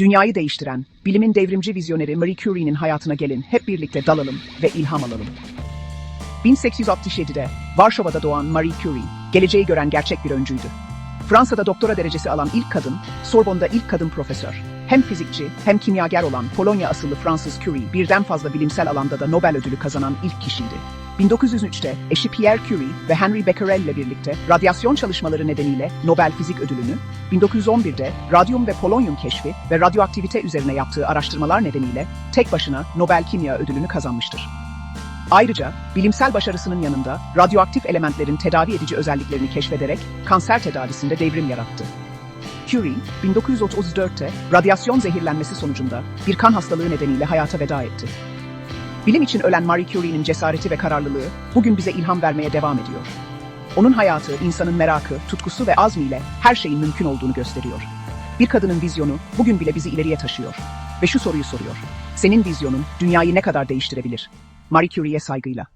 Dünyayı değiştiren, bilimin devrimci vizyoneri Marie Curie'nin hayatına gelin hep birlikte dalalım ve ilham alalım. 1867'de Varşova'da doğan Marie Curie, geleceği gören gerçek bir öncüydü. Fransa'da doktora derecesi alan ilk kadın, Sorbonne'da ilk kadın profesör. Hem fizikçi hem kimyager olan Polonya asıllı Francis Curie, birden fazla bilimsel alanda da Nobel ödülü kazanan ilk kişiydi. 1903'te eşi Pierre Curie ve Henry Becquerel ile birlikte radyasyon çalışmaları nedeniyle Nobel Fizik Ödülünü, 1911'de radyum ve polonyum keşfi ve radyoaktivite üzerine yaptığı araştırmalar nedeniyle tek başına Nobel Kimya Ödülünü kazanmıştır. Ayrıca bilimsel başarısının yanında radyoaktif elementlerin tedavi edici özelliklerini keşfederek kanser tedavisinde devrim yarattı. Curie, 1934'te radyasyon zehirlenmesi sonucunda bir kan hastalığı nedeniyle hayata veda etti. Bilim için ölen Marie Curie'nin cesareti ve kararlılığı bugün bize ilham vermeye devam ediyor. Onun hayatı, insanın merakı, tutkusu ve azmiyle her şeyin mümkün olduğunu gösteriyor. Bir kadının vizyonu bugün bile bizi ileriye taşıyor. Ve şu soruyu soruyor. Senin vizyonun dünyayı ne kadar değiştirebilir? Marie Curie'ye saygıyla.